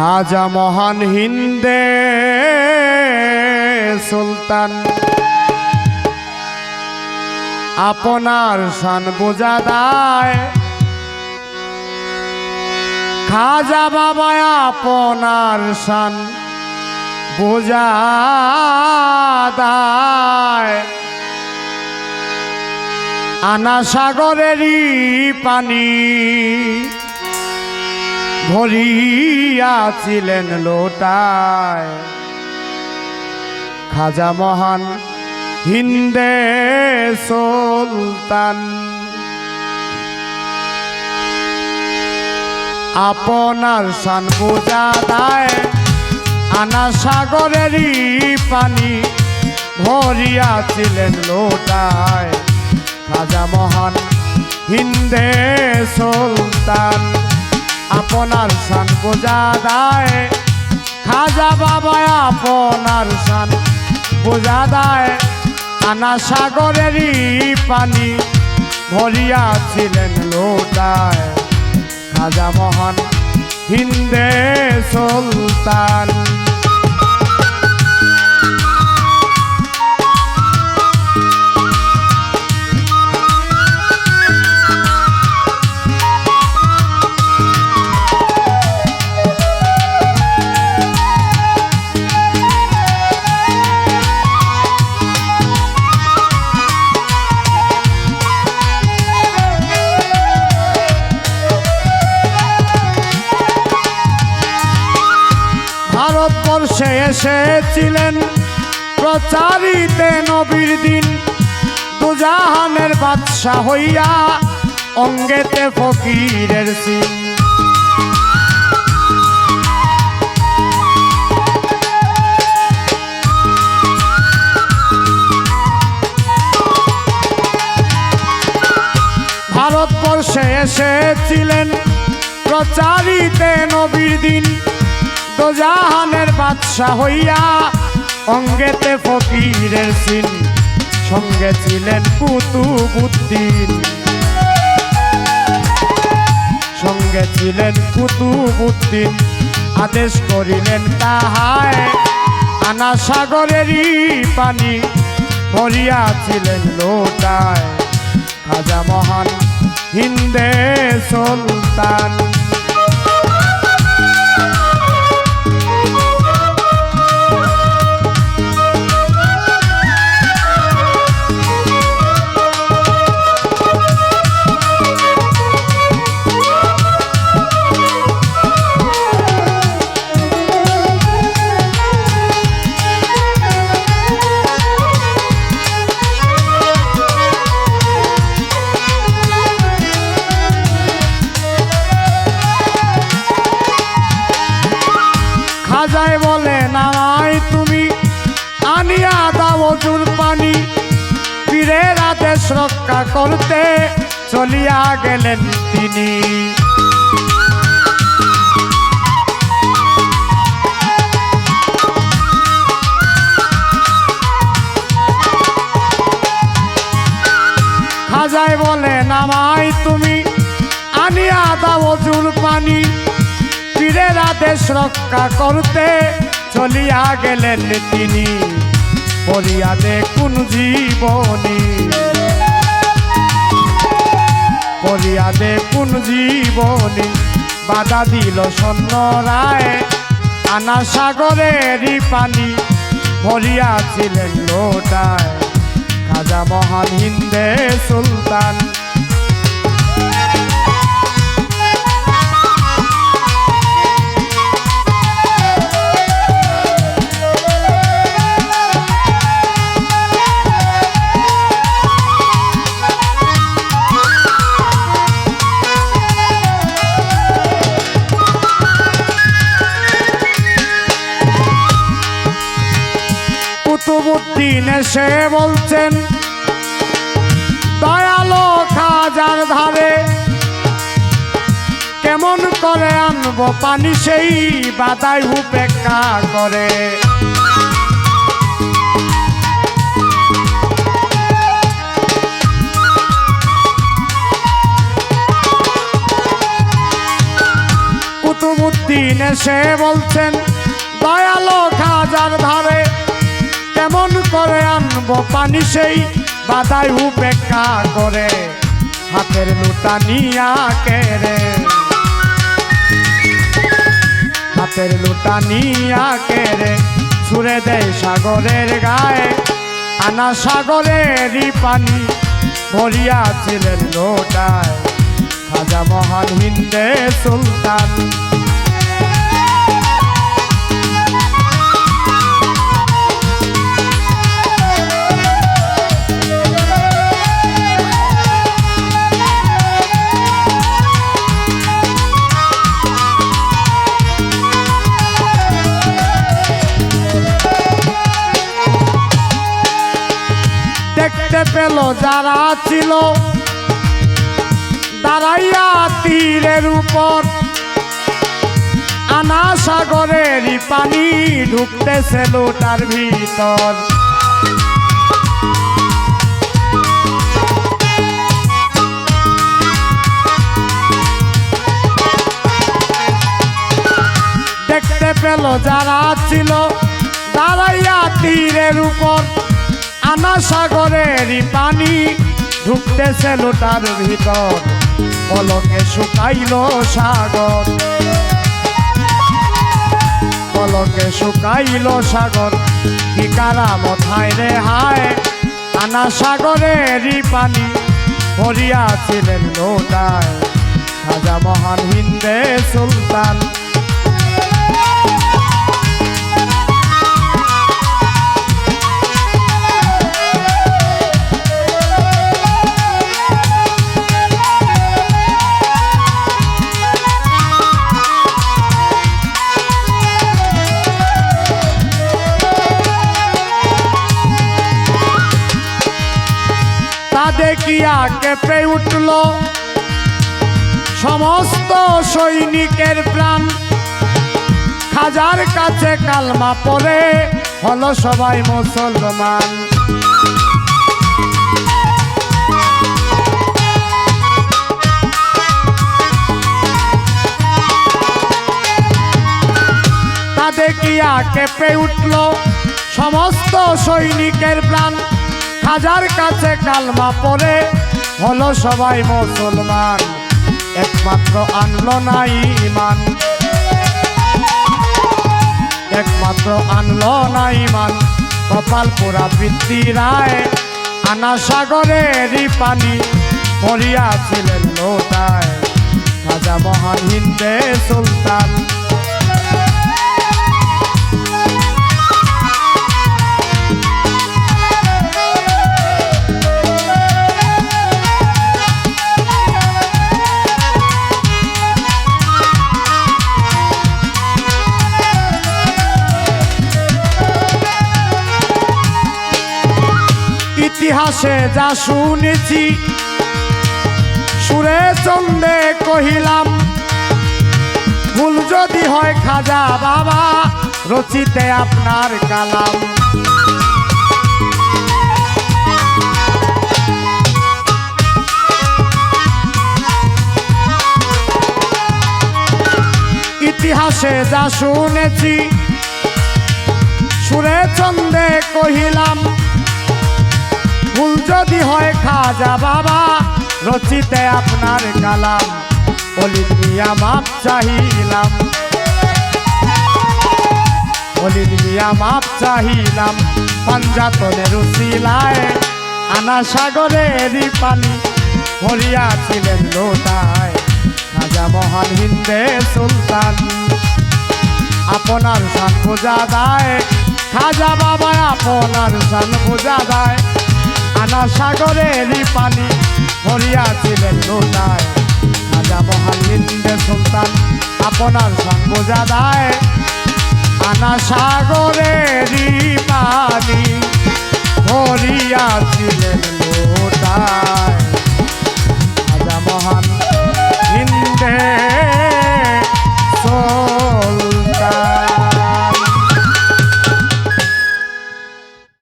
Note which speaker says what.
Speaker 1: খাজা মহান হিন্দে সুলতান। আপনার শান বোঝা দায়। খাজা বাবা আপনার শান বোঝা দায়। আনা সাগরেরই পানি ভরিয়াছিলেন লোটায়। খাজা মহান হিন্দে সুলতান। আপনার শান বোঝা দায় আনা সাগরেরই পানি ভরিয়াছিলেন লোটায়। খাজা মহান হিন্দে সুলতান। আপনার সান বোঝা দায়। খাজা বাবা আপনার সান বোঝা দায়। আনা সাগরেরই পানি ভরিয়াছিলেন লোটায়। খাজা মহান হিন্দে সুলতান। এসেছিলেন। প্রচারিতে নবীর দিন। দুজাহানের বাদশা হইয়া অঙ্গেতে ফকিরের সিন ভারতবর্ষে এসেছিলেন প্রচারিতে নবীর দিন। দোজাহানের বাদশা হইয়া অঙ্গেতে ফকিরের সিন, সঙ্গে ছিলেন কুতুবুদ্দিন। সঙ্গে ছিলেন কুতুবুদ্দিন, আদেশ করিলেন তাহায়, আনা সাগরেরই পানি ভরিয়াছিলেন লোটায়। খাজা মহান হিন্দে সুলতান। করতে চলিয়া গেলেন তিনি। খাজায় বলে নামাই তুমি আনিয়া দাও জুর পানি। পীরের আদেশ রক্ষা করতে চলিয়া গেলেন তিনি। পরিয়াদে কোন জীবনী। পরিয়াদে কোন জীবনী বাধা দিল সন্ন রায়। আনা সাগরেরই পানি ভরিয়াছিলেন লোটায়। খাজা মহান হিন্দে সুলতান। এসে বলছেন, দয়ালো খাজার ধারে, কেমন করে আনব পানি সেই বাদাই উপেক্ষা করে? কুতুবুদ্দিন এসে বলছেন পানি সেই বাদাই উপেক্ষা করে। হাতের লুটা নিয়া কেড়ে হাতের লুটা নিয়া কেড়ে ছুড়ে দেয় সাগরের গায়ে, আনা সাগরেরই পানি ভরিয়াছিলেন লোটায়। খাজা মহান হিন্দে সুলতান। দেখতে পেল, যারা ছিল। দাঁড়াইয়া তীরের উপর। আনা সাগরেরই পানি ঢুকতেছে লোটার ভিতর। দেখতে পেল যারা ছিল, দাঁড়াইয়া তীরের উপর। আনা সাগরেরই পানি ঢুকতেছে লোটার ভিতর। পলকে শুকাইল সাগর। পলকে শুকাইল সাগর। কি কারামথায় রে হায়? আনা সাগরেরই পানি ভরিয়াছিলেন লোটায়। খাজা মহান হিন্দে সুলতান। দেখিয়া কেঁপে উঠল। সমস্ত সৈনিকের প্রাণ। খাজার কাছে কালমা পরে হলো সবাই মুসলমান। দেখিয়া কেঁপে উঠল। সমস্ত সৈনিকের প্রাণ। খাজার কাছে কালমা পড়ে, হলো সবাই মুসলমান। একমাত্র আনলো না ইমান একমাত্র আনলো না ইমান কপাল পুরা বৃত্তি রায় আনা সাগরেরই পানি। পড়িয়াছিলেন লোটায়। খাজা মহান হিন্দে সুলতান। ইতিহাসে যা শুনেছি। সুরে চন্দে কহিলাম, ভুল যদি হয় খাজা বাবা, রচিতে আপনার কালাম। ইতিহাসে যা শুনেছি, সুরে চন্দে কহিলাম ভুল যদি হয় খাজা বাবা, রচিতে আপনার কালাম, বলি মিয়া মাপ চাহিলাম। বলি মিয়া মাপ চাহিলাম পাঞ্জাতনে রুচিলায় আনা সাগরেরই পানি ভরিয়াছিলেন লোটায়। খাজা মহান হিন্দে সুলতান, আপনার সান পূজা দেয়। খাজা বাবা, আপনার সান পূজা দেয়। আনা সাগরেরই পানি ভরিয়াছিলেন লোটায় রাজা মহানিন্দে সুলতান আপনার সঙ্গ পূজা দেয় আনা সাগরেরই পানি ভরিয়াছিলেন